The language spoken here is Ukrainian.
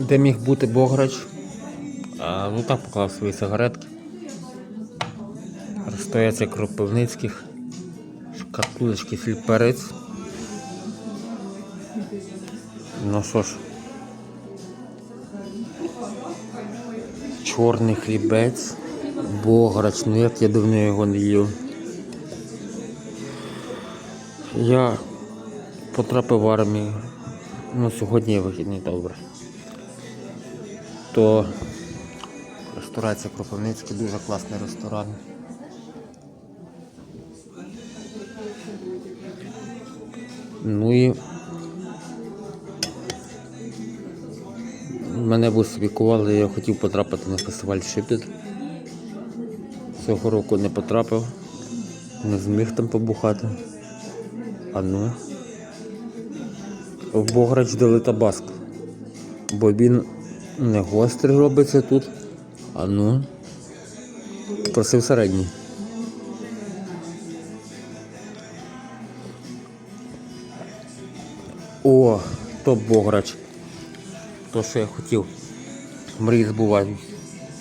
де міг бути Бограч. А, ну так поклав свої сигаретки. Розстояться Кропивницьких. Шкатулочки сільперець. Ну що ж. Чорний хлібець. Бограч, ну як я давно його не їв. Я потрапив в армію. Ну, сьогодні є вихідний добре. То ресторація Кропивницький дуже класний ресторан. Ну і мене бусифікували, я хотів потрапити на фестиваль Шипіт. Цього року не потрапив, не зміг там побухати. А ну. В Бограч дали табаск. Бо він не гострий робиться тут. А ну. Просив середній. О, то Бограч. То, що я хотів. Мрії збуваються.